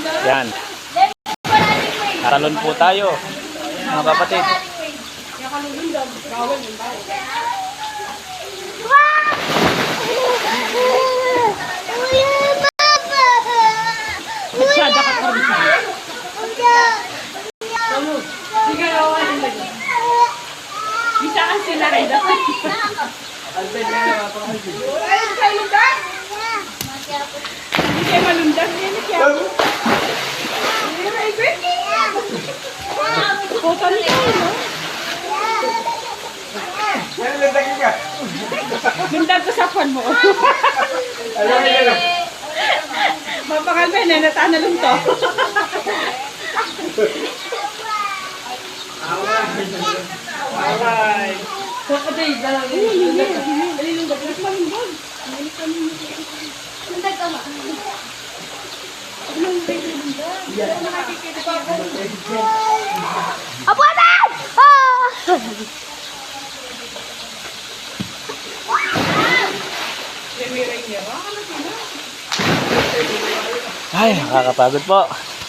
Yan. Talon po tayo, mga kapatid. Bisa ka sila rin. Hindi Ni kayo, no? Lundag ko sa kwan mo. Mapakalme na natanalong to. Kakaday, dalang yun. Dali nung dapat malundag. Apo na! Ah! Ay, nakakapagod po.